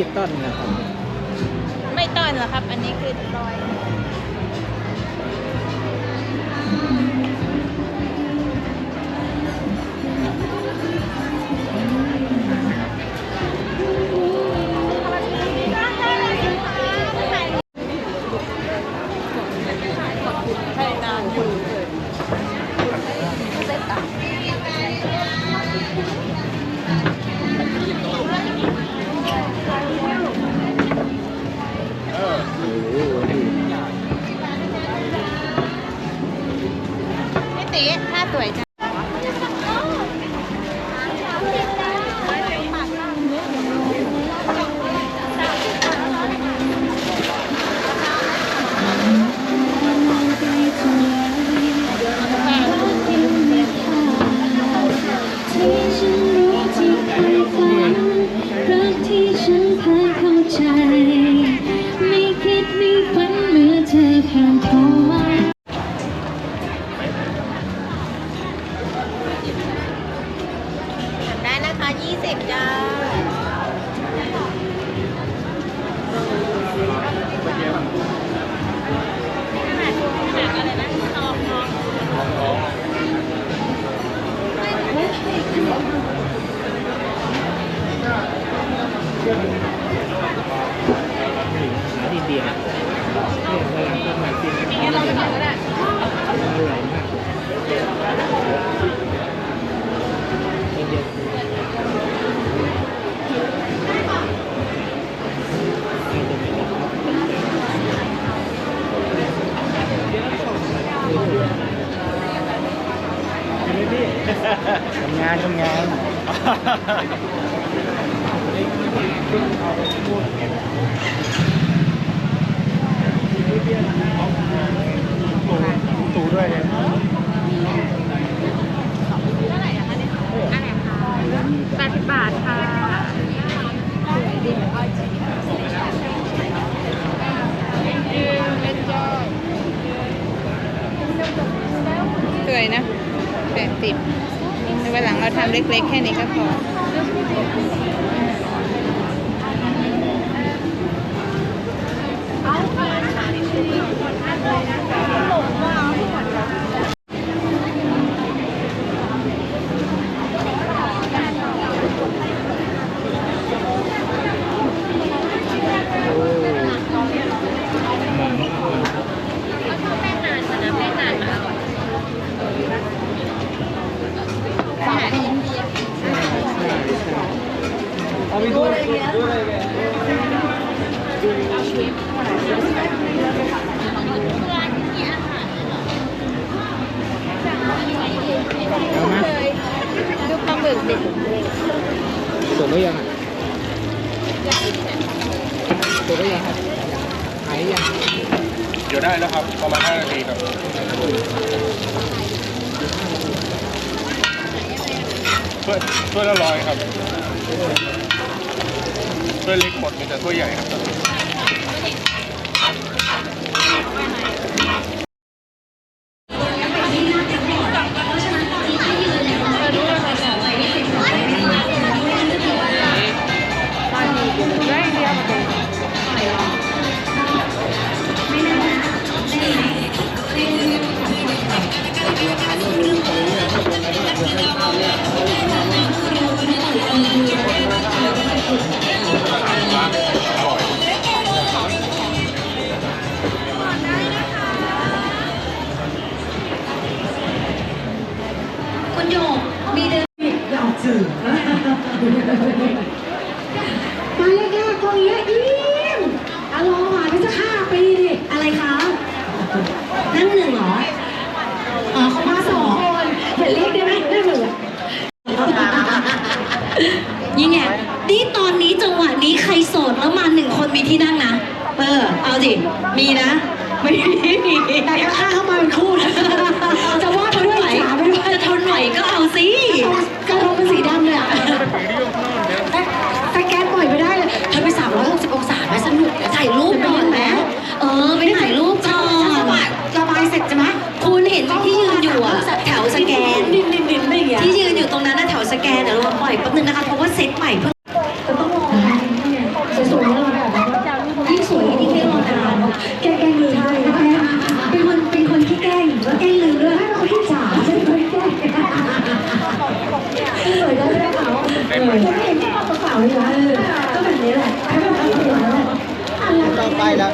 คิดต้นนะครับ ไม่ต้อนหรอครับ อันนี้คือลอย ติหน้าสวยจัง เนี่ยเวลาคนมากินมีเงี้ยเราไปก่อนก็ได้อร่อยมากเย็นทำงานทำงาน เอาไหมดูปลาหมึกดิตัวไก็ยังตัวก็ยังหายยังเดี๋ยวได้แล้วครับ ประมาณ5นาทีครับเพื่อเพื่อละลอยครับ วยเล็กหมดมีแต่ถ้วยใหญ่ครับ ต่อไปแล้ว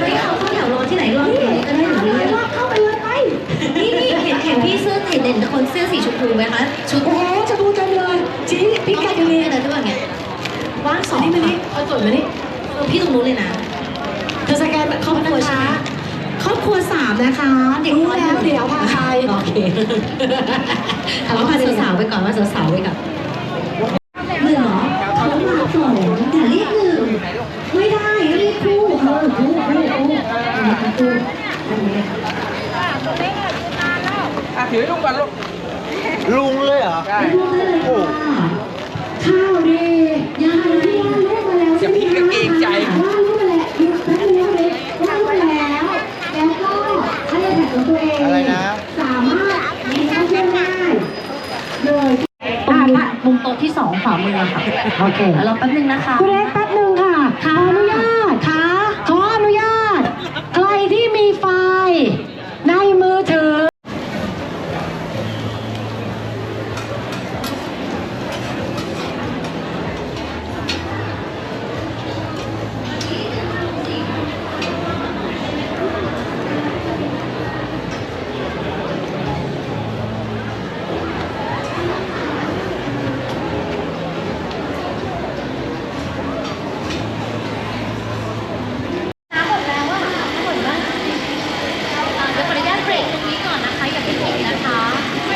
ไม่เอาข้าวเหนียวรอที่ไหนรอที่ไหนก็ได้หรือเลยเข้าไปเลยไปนี่นี่เห็นเห็นพี่เสื้อเห็นเด่นคนเสื้อสีชมพูไหมคะชุดโอ้จะดูจังเลยจีพี่กัดอยู่เลยนะด้วยไงว่างสองนี่มานี่เอาจดมานี่เออพี่ตรงนู้นเลยนะเธอสแกนครอบครัวใช่ไหมครอบครัวสามนะคะเด็กน้อยแล้วเดี๋ยวพาใครโอเคเอาพาสาวๆไปก่อนว่าสาวๆไปก่อนหนึ่งเหรอเขามาสองแต่เรียกหนึ่ง ไม่ได้เรียกคู่เออคู่คู่คู่อันนี้คู่อันนี้ ถือลุงก่อนลูกลุงเลยเหรอคู่ได้เลยค่ะข้าวดียาที่ว่าลูกมาแล้วอย่าพี่ก็เกรงใจว่าลูกมาแล้วยุคนั้นลูกเลยว่าลูกมาแล้วแล้วก็ให้แท็กของตัวเองอะไรนะสามารถมีข้าวเชื่อมได้เลยตรงมุมมุมโต๊ะที่สองขวามือค่ะ โอเคแล้วเราแป๊บนึงนะคะ คุณเล็กแป๊บนึงค่ะขออนุญาตค่ะขออนุญาต ใครที่มีไฟล์ในมือถือ น้ำหมดแล้วอะน้ำหมดแล้วเดี๋ยวขออนุญาตเบรกตรงนี้ก่อนนะคะ อย่าเพิ่งกินนะคะ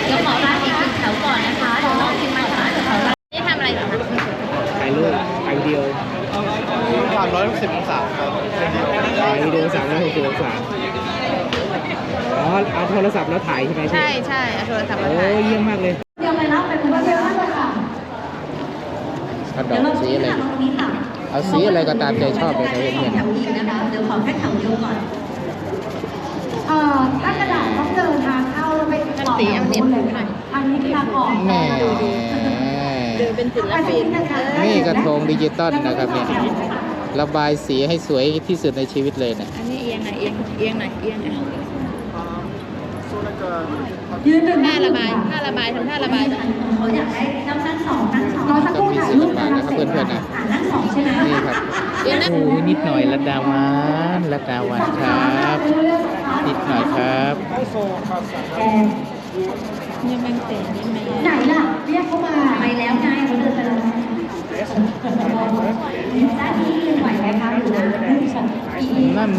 เดี๋ยวขอร้านอีกหนึ่งแถวก่อนนะคะ เดี๋ยวลองกินมาค่ะเดี๋ยวขอร้านนี่ทำอะไรคะ ถ่ายรูปถ่ายวิดีโอ สามร้อยหกสิบองศาครับ ถ่ายวิดีโอสามร้อยหกสิบองศาอ๋อเอาโทรศัพท์แล้วถ่ายใช่ไหมพี่ ใช่ใช่เอาโทรศัพท์มา โอ้ถ่ายเยี่ยมมากเลยเดี๋ยวไปรับไปคุณเดียวเลยค่ะถ้าดเดี๋อยวเรากสีอะไรตรงนี้ค่ะเอาสีอะไรก็ตามใจชอบเลยครับเพื่อนแถวนี้นะคะเดี๋ยวขอแค่แถวเดียวก่อนเอ่อถ้ากระดาษต้องเดินทางเข้าแล้วไปต่อสีอันนี้หน่อยทางนี้ทางออกแหมเป็นศิลปินนี่กระทงดิจิตอลนะครับเนี่ยระบายสีให้สวยที่สุดในชีวิตเลยเนี่ยอันนี้เอียงหน่อยเอียงเอียงหน่อยเอียงอะ ยืนหนึ่งท่าระบายท่าระบายทำท่าระบายเขาอยากได้นั่งนั่งสองนั่งสองรอสักคต้องรู่มีถ่ายศิรูลปปะนะครับเพื่อนๆนะอ่านั่งสองใช่ไหมนี่ครับเอียงนะโอ้ยนิดหน่อยรัดดาวันรัดดาวันครับ นิดหน่อยครับยังแบ่งเต็มยังไม่ไหนล่ะเรียกเขามาไปแล้วไงเขาเดินไปแล้วด้านนี้ยืนไหวไหมคะหรือว่าอีกนั่น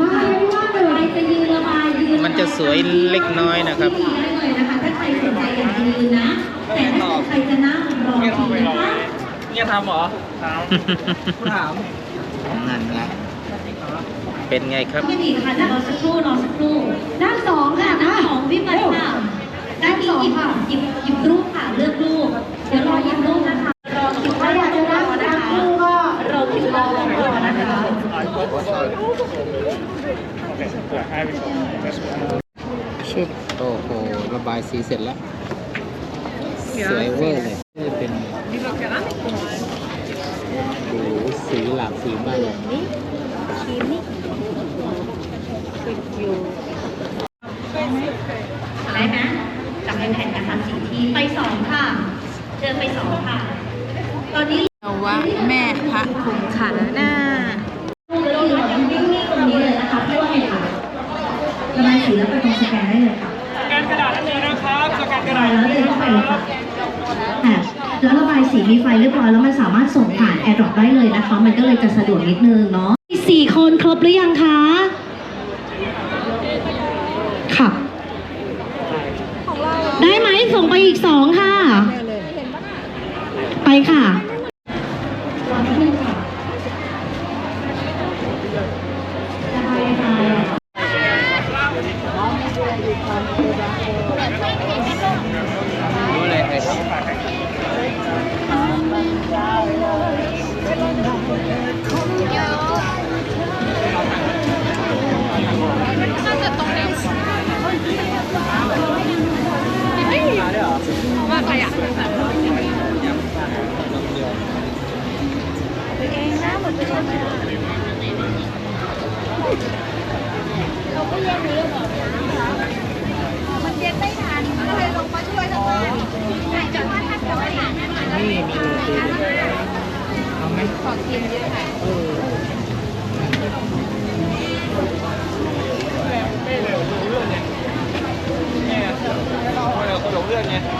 มาเลยว่าเลยจะยืน จะสวยเล็กน้อยนะครับได้เลยนะคะถ้าใครสนใจอยากจะยืนนะแต่ถ้าเกิดใครจะนั่งรอทีนะคะเนี่ยทำเหรอถามถามนั่นไงเป็นไงครับไม่ดีค่ะรอสักครู่รอสักครู่ด้านสองค่ะด้านสองพี่ไปค่ะด้านนี้หยิบหยิบหยิบรูปค่ะเลือกรูปเดี๋ยวรอหยิบรูปนะคะ รอคิวถ้าอยากจะนั่งด้านคู่ก็รอคิวรอรอนะคะ ชึบโอ้โหระบายสีเสร็จแล้ว สวยเวอร์เลยนี่เป็นโอ้โหสีหลากสีมากเลยได้ไหมจับเป็นแผ่นนะคะสีทีไปสองค่ะ เจอไปสองค่ะ ตอนนี้ เรียบร้อยแล้วมันสามารถส่งผ่านแอร์ดรอปได้เลยนะคะ มันก็เลยจะสะดวกนิดนึงเนาะสี่คนครบหรือยังคะ ค่ะ ได้ไหมส่งไปอีกสองค่ะ ไปค่ะ มันเย็นไม่ทันก็เลยลงมาช่วยทำงานไหนจะว่าถ้าเกิดว่าหลานนี่มีโรตีด้วยเอาไหมของกินเยอะค่ะเออคนหลงเรื่องไงเ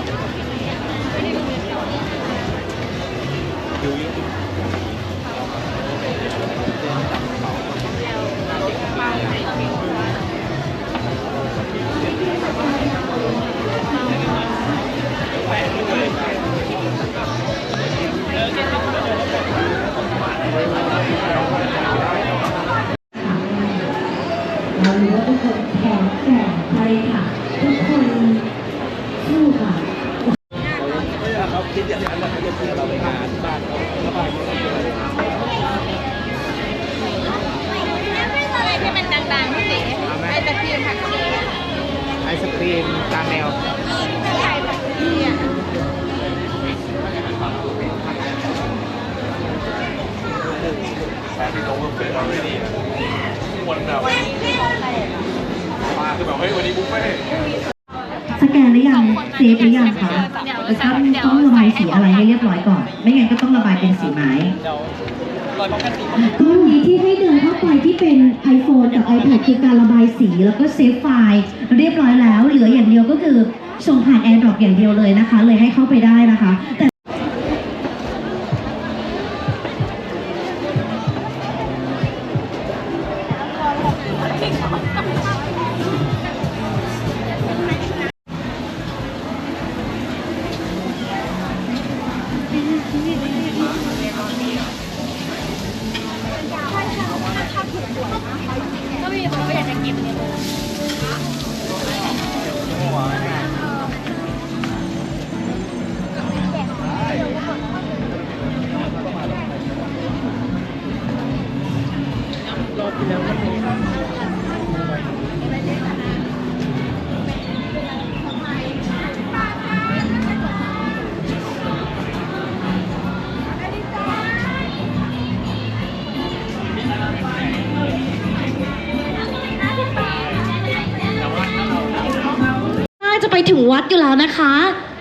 รา เฮ้ยวันนี้บุฟเฟ่สแกนหรือยังเซฟหรือยังคะแล้วก็ต้องระบายสีอะไรให้เรียบร้อยก่อน ไม่งั้นก็ต้องระบายเป็นสีไม้เดี๋ยวรอยพร้อมกันสีตรงนี้ที่ให้เดินเข้าไปที่เป็น iPhone กับ iPad คือการระบายสีแล้วก็เซฟไฟล์เรียบร้อยแล้ว เหลืออย่างเดียวก็คือส่งผ่าน AirDrop อย่างเดียวเลยนะคะ เลยให้เข้าไปได้นะคะแต่ วัดอยู่แล้วนะคะ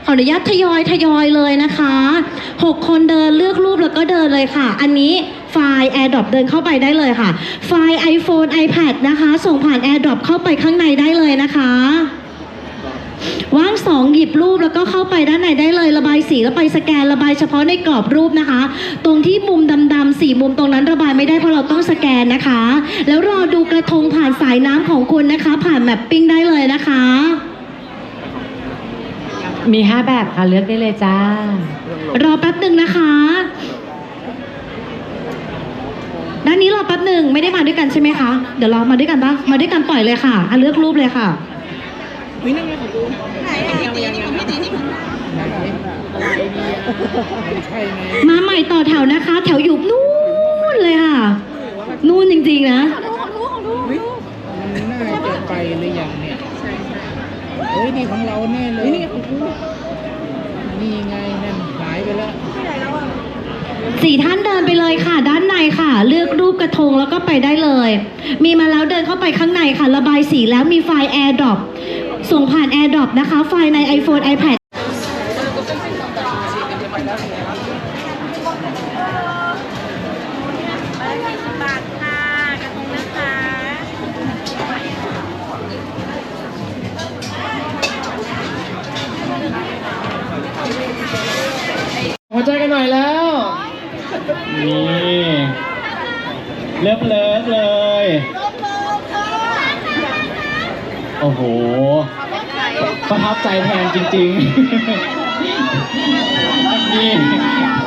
ขออนุญาตทยอยทยอยเลยนะคะ 6 คนเดินเลือกรูปแล้วก็เดินเลยค่ะ อันนี้ไฟล์ AirDrop เดินเข้าไปได้เลยค่ะ ไฟล์ iPhone iPad นะคะ ส่งผ่าน AirDrop เข้าไปข้างในได้เลยนะคะว่างสองหยิบรูปแล้วก็เข้าไปด้านในได้เลยระบายสีแล้วไปสแกนระบายเฉพาะในกรอบรูปนะคะ ตรงที่มุมดำๆสี่มุมตรงนั้นระบายไม่ได้เพราะเราต้องสแกนนะคะ แล้วรอดูกระทงผ่านสายน้ำของคุณนะคะ ผ่านแมปปิ้งได้เลยนะคะ มี 5 แบบค่ะ เลือกได้เลยจ้า รอแป๊บหนึ่งนะคะ ด้านนี้รอแป๊บหนึ่งไม่ได้มาด้วยกันใช่ไหมคะ เดี๋ยวรอมาด้วยกันปะมาด้วยกันปล่อยเลยค่ะอะเลือกรูปเลยค่ะ วินั่งไงของกูไหนอะพี่ตีนี่ของพี่ตีนี่ของไหนอะไรดีอะไม่ใช่ไงมาใหม่ต่อแถวนะคะ แถวอยู่นู่นเลยค่ะ นู่นจริงๆนะ ฮ้ยนี่ของเราแน่เลยนี่ของกูนี่ไงนั่นหายไปแล้วสี่ท่านเดินไปเลยค่ะ ด้านในค่ะ เลือกรูปกระทงแล้วก็ไปได้เลย มีมาแล้วเดินเข้าไปข้างในค่ะ ระบายสีแล้วมีไฟล์ AirDrop ส่งผ่าน AirDrop นะคะ ไฟล์ใน iPhone iPad ทับใจแทนจริงๆนี่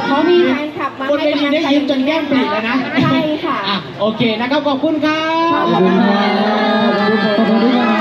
เขามีแฟนคลับมาบนเวทีได้ยิ้มจนแก้มปรีแล้วนะใช่ค่ะ อะ โอเคนะครับ ขอบคุณครับ ขอบคุณครับขอบคุณทุกคน